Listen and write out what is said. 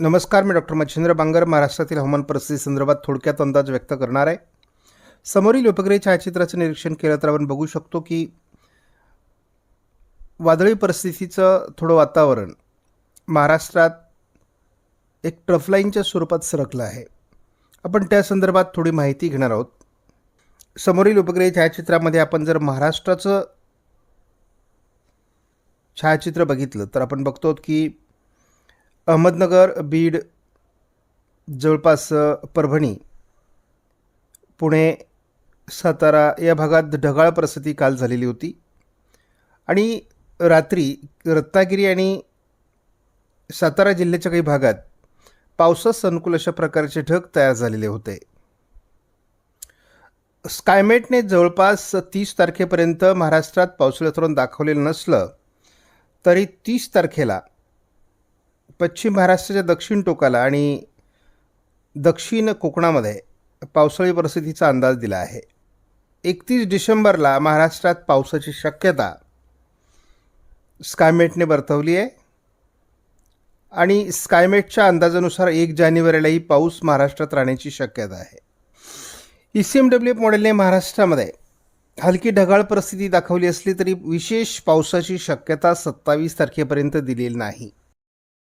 नमस्कार मी डॉक्टर मच्छिंद्र बांगर महाराष्ट्रातील हवामान परिस्थिती संदर्भात थोडक्यात अंदाज व्यक्त करणार आहे. समोरील उपग्रह छायाचित्राचं निरीक्षण केलं तर आपण बघू शकतो की वादळी परिस्थितीचं थोडं वातावरण महाराष्ट्रात एक ट्रफलाईनच्या स्वरूपात सरकलं आहे. आपण त्या संदर्भात थोडी माहिती घेणार आहोत. समोरील उपग्रह छायाचित्रामध्ये आपण जर महाराष्ट्राचं छायाचित्र बघितलं तर आपण बघतो की अहमदनगर बीड जवळपास परभणी पुणे सातारा या भागात ढगाळ परिस्थिती काल झालेली होती. आणि रात्री रत्नागिरी आणि सातारा जिल्ह्याच्या काही भागात पावसास अनुकूल अशा प्रकारचे ढग तयार झालेले होते. स्कायमेटने जवळपास तीस तारखेपर्यंत महाराष्ट्रात पावसाळ्यात धोरण दाखवलेलं नसलं तरी तीस तारखेला पश्चिम महाराष्ट्राच्या दक्षिण टोकाला आणि दक्षिण कोकणामध्ये पावसाळी परिस्थितीचा अंदाज दिला आहे. एकतीस डिसेंबरला महाराष्ट्रात पावसाची शक्यता स्कायमेटने वर्तवली आहे. आणि स्कायमेटच्या अंदाजानुसार एक जानेवारीलाही पाऊस महाराष्ट्रात राहण्याची शक्यता आहे. E C M W F मॉडेलने महाराष्ट्रामध्ये हलकी ढगाळ परिस्थिती दाखवली असली तरी विशेष पावसाची शक्यता सत्तावीस तारखेपर्यंत दिलेली नाही.